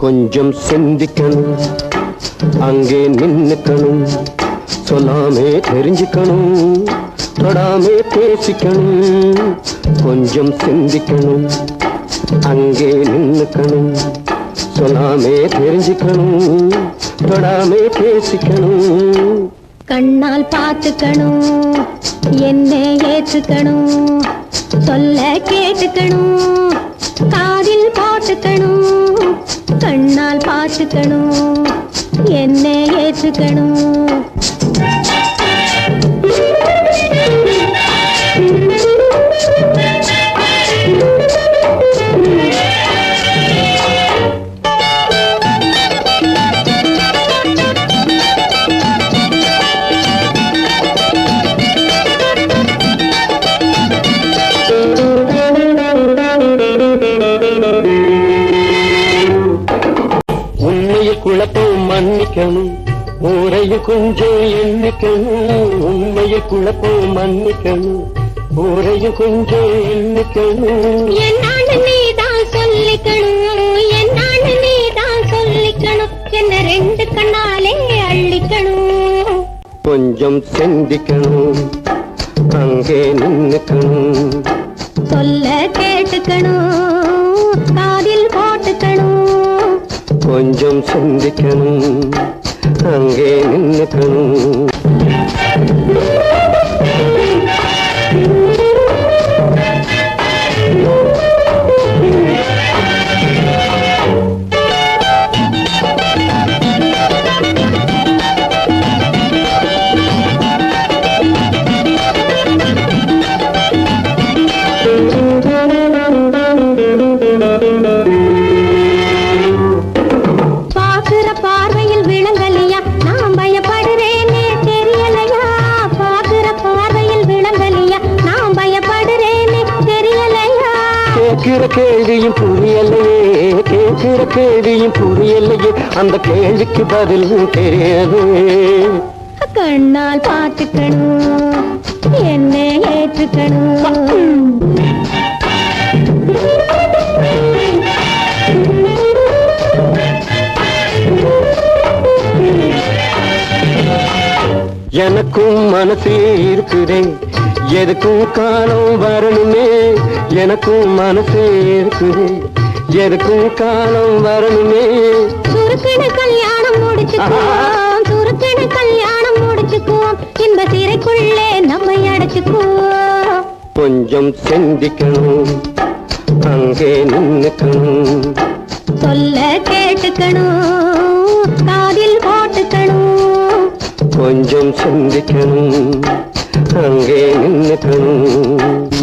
கொஞ்சம் சிந்திக்கணும். அங்கே நின்னுக்கணும். சொல்லாமே தெரிஞ்சுக்கணும். தொடாமே பேசிக்கணும். கொஞ்சம் சிந்திக்கணும். அங்கே நின்னுக்கணும். சொல்லாமே தெரிஞ்சுக்கணும். தொடாமே பேசிக்கணும். கண்ணால் பார்த்துக்கணும். என்ன ஏற்றுக்கணும் சொல்ல கேட்டுக்கணும். காதில் போட்டுக்கணும். கண்ணால் பார்த்துக்கணும். என்ன ஏற்றுக்கணும். மன்னிக்கணும் ஊரையும் கொஞ்சம் எண்ணிக்கணும் உண்மையை குழப்பம் மன்னிக்கணும் ஊரையும் கொஞ்சம் எண்ணிக்கணும் என்னான்னு நீதான் சொல்லிக்கணும் என்னான்னு நீதான் சொல்லிக்கணும் என்ன ரெண்டு கண்ணாலே அள்ளிக்கணும் கொஞ்சம் சிந்திக்கணும் அங்கே நின்னுக்கணும் சொல்ல கேட்டுக்கணும் கொஞ்சம் சிந்திக்கணும். அங்கே நின்னுக்கணும். கேட்கிற கேள்வியும் புரியலையே. கேட்கிற கேள்வியும் புரியலையே. அந்த கேள்விக்கு பதில் தெரியாது. கண்ணால் பார்த்துக்கணும். என்ன ஏற்றுக்கணும். எனக்கும் மனசு இருக்குதே. எதுக்கும் காலம் வரணுமே எனக்கும் மனசு இருக்குதே. எதுக்கும் காலம் வரணுமே. சுருக்கண கல்யாணம் முடிச்சுக்குவோம் சுருக்கண கல்யாணம் முடிச்சுக்குவோம். இன்ப சிறைக்குள்ளே நம்மை அடைச்சுக்குவோம். கொஞ்சம் சிந்திக்கணும் அங்கே நின்னுக்கணும். சொல்ல கேட்டுக்கணும். கொஞ்சம் சிந்திக்கணும் அங்கே நின்னுக்கணும்